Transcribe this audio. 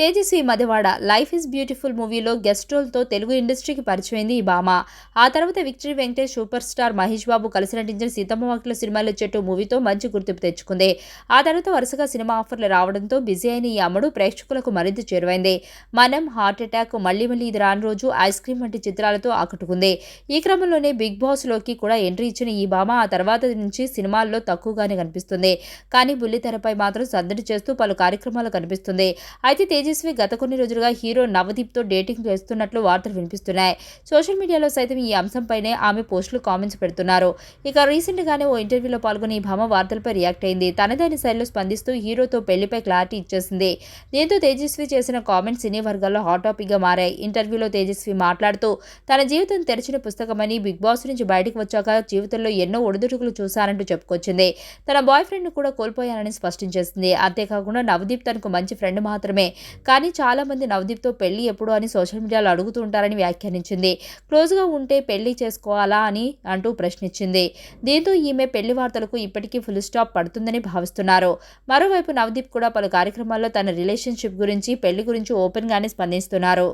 Tejaswi Madivada life is beautiful మూవీలో guest రోల్తో తెలుగు ఇండస్ట్రీకి పరిచయమైంది ఈ భామ. ఆ తర్వాత victory Venkatesh super star Mahesh Babu కలిసి నటించిన సీతమ్మ వాకిల సినిమాలో చెట్టు మూవీతో మంచి గుర్తింపు తెచ్చుకుంది. ఆ తర్వాత వరుసగా సినిమా ఆఫర్లు రావడంతో బిజీ అయిన ఈ అమ్మడు ప్రేక్షకులకు మరింత చేరువైంది. మనం హార్ట్ అటాక్ మళ్ళీ మళ్ళీ ఇది రాని రోజు ఐస్ క్రీమ్ వంటి చిత్రాలతో ఆకట్టుకుంది. ఈ క్రమంలోనే బిగ్ బాస్లోకి కూడా ఎంట్రీ ఇచ్చిన ఈ భామ ఆ తర్వాత నుంచి సినిమాల్లో తక్కువగానే కనిపిస్తుంది. కానీ బుల్లితెరపై మాత్రం సందడి చేస్తూ పలు కార్యక్రమాలు కనిపిస్తుంది. అయితే తేజస్వి గత కొన్ని రోజులుగా హీరో నవదీప్తో డేటింగ్ చేస్తున్నట్లు వార్తలు వినిపిస్తున్నాయి. సోషల్ మీడియాలో సైతం ఈ అంశంపైనే ఆమె పోస్టులు కామెంట్స్ పెడుతున్నారు. ఇక రీసెంట్గానే ఓ ఇంటర్వ్యూలో పాల్గొని ఈ భామ వార్తలపై రియాక్ట్ అయింది. తనదైన శైలిలో స్పందిస్తూ హీరోతో పెళ్ళిపై క్లారిటీ ఇచ్చేసింది. దీంతో తేజస్వి చేసిన కామెంట్స్ సినీ వర్గాల్లో హాట్ టాపిక్గా మారాయి. ఇంటర్వ్యూలో తేజస్వి మాట్లాడుతూ తన జీవితం తెరిచిన పుస్తకమని బిగ్ బాస్ నుంచి బయటకు వచ్చాక జీవితంలో ఎన్నో ఒడిదుడుకులు చూశానంటూ చెప్పుకొచ్చింది. తన బాయ్ ఫ్రెండ్ను కూడా కోల్పోయానని స్పష్టం చేసింది. అంతేకాకుండా నవదీప్ తనకు మంచి ఫ్రెండ్ మాత్రమే. కానీ చాలా మంది నవదీప్తో పెళ్ళి ఎప్పుడు అని సోషల్ మీడియాలో అడుగుతూ ఉంటారని వ్యాఖ్యానించింది. క్లోజ్గా ఉంటే పెళ్ళి చేసుకోవాలా అని అంటూ ప్రశ్నించింది. దీంతో ఈమె పెళ్ళి వార్తలకు ఇప్పటికీ ఫుల్ స్టాప్ పడుతుందని భావిస్తున్నారు. మరోవైపు నవదీప్ కూడా పలు కార్యక్రమాల్లో తన రిలేషన్షిప్ గురించి పెళ్ళి గురించి ఓపెన్గానే స్పందిస్తున్నారు.